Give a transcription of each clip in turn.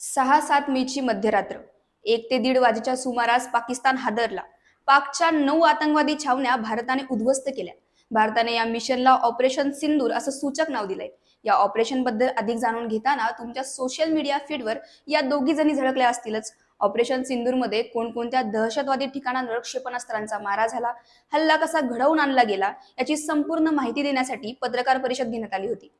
सहा सात मेची मध्यरात्र. एक ते दीड वाजेच्या सुमारास पाकिस्तान हादरला. पाकच्या नऊ आतंकवादी छावण्या भारताने उद्ध्वस्त केल्या. भारताने या मिशनला ऑपरेशन सिंदूर असं सूचक नाव दिलंय. या ऑपरेशनबद्दल अधिक जाणून घेताना तुमच्या सोशल मीडिया फीडवर या दोघी जणी झळकल्या असतीलच. ऑपरेशन सिंदूरमध्ये कोणकोणत्या दहशतवादी ठिकाणांवर क्षेपणास्त्रांचा मारा झाला हल्ला कसा घडवून आणला गेला याची संपूर्ण माहिती देण्यासाठी पत्रकार परिषद घेण्यात आली होती.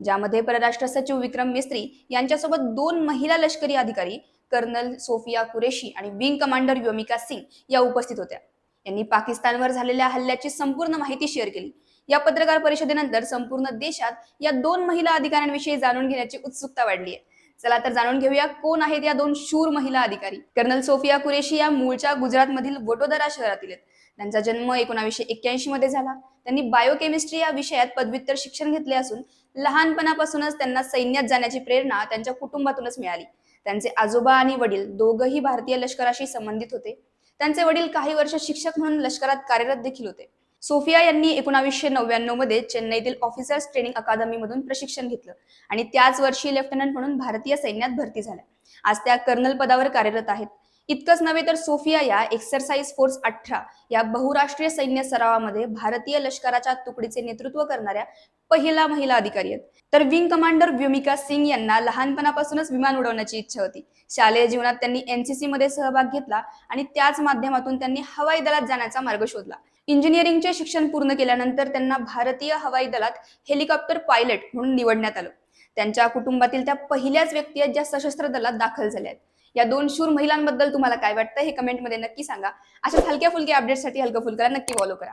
ज्यामध्ये परराष्ट्र सचिव विक्रम मिस्त्री यांच्यासोबत दोन महिला लष्करी अधिकारी कर्नल सोफिया कुरेशी आणि विंग कमांडर योमिका सिंग या उपस्थित होत्या. यांनी पाकिस्तानवर झालेल्या हल्ल्याची संपूर्ण माहिती शेअर केली. या पत्रकार परिषदेनंतर संपूर्ण देशात या दोन महिला अधिकाऱ्यांविषयी जाणून घेण्याची उत्सुकता वाढली आहे. चला तर जाणून घेऊया कोण आहेत या दोन शूर महिला अधिकारी. कर्नल सोफिया कुरेशी या मूळच्या गुजरातमधील वडोदरा शहरातील आहेत. त्यांचा जन्म एकोणाशे एक्क्याऐंशी मध्ये झाला. त्यांनी बायोकेमिस्ट्री या विषयात पदव्युत्तर शिक्षण घेतले असून लहानपणापासूनच त्यांना सैन्यात जाण्याची प्रेरणा त्यांच्या कुटुंबातूनच मिळाली. त्यांचे आजोबा आणि वडील दोघही भारतीय लष्कराशी संबंधित होते. त्यांचे वडील काही वर्ष शिक्षक म्हणून लष्करात कार्यरत देखील होते. सोफिया यांनी एकोणावीसशे नव्याण्णवमध्ये चेन्नईतील ऑफिसर्स ट्रेनिंग अकादमीमधून प्रशिक्षण घेतलं आणि त्याच वर्षी लेफ्टनंट म्हणून भारतीय सैन्यात भरती झाल्या. आज त्या कर्नल पदावर कार्यरत आहेत. इतकंच नव्हे तर सोफिया या एक्सरसाइज फोर्स अठरा या बहुराष्ट्रीय सैन्य सरावामध्ये भारतीय लष्कराच्या तुकडीचे नेतृत्व करणाऱ्या पहिला महिला अधिकारी आहेत. तर विंग कमांडर व्युमिका सिंग यांना लहानपणापासूनच विमान उडवण्याची इच्छा होती. शालेय जीवनात त्यांनी एनसीसी मध्ये सहभाग घेतला आणि त्याच माध्यमातून त्यांनी हवाई दलात जाण्याचा मार्ग शोधला. इंजिनिअरिंगचे शिक्षण पूर्ण केल्यानंतर त्यांना भारतीय हवाई दलात हेलिकॉप्टर पायलट म्हणून निवडण्यात आलं. त्यांच्या कुटुंबातील त्या पहिल्याच व्यक्ती आहेत ज्या सशस्त्र दलात दाखल झाल्या आहेत. या दोन शूर महिलांबद्दल तुम्हाला काय वाटतं हे कमेंटमध्ये नक्की सांगा. अशाच हलक्या फुलक्या अपडेटसाठी हलकं फुलकरा नक्की फॉलो करा.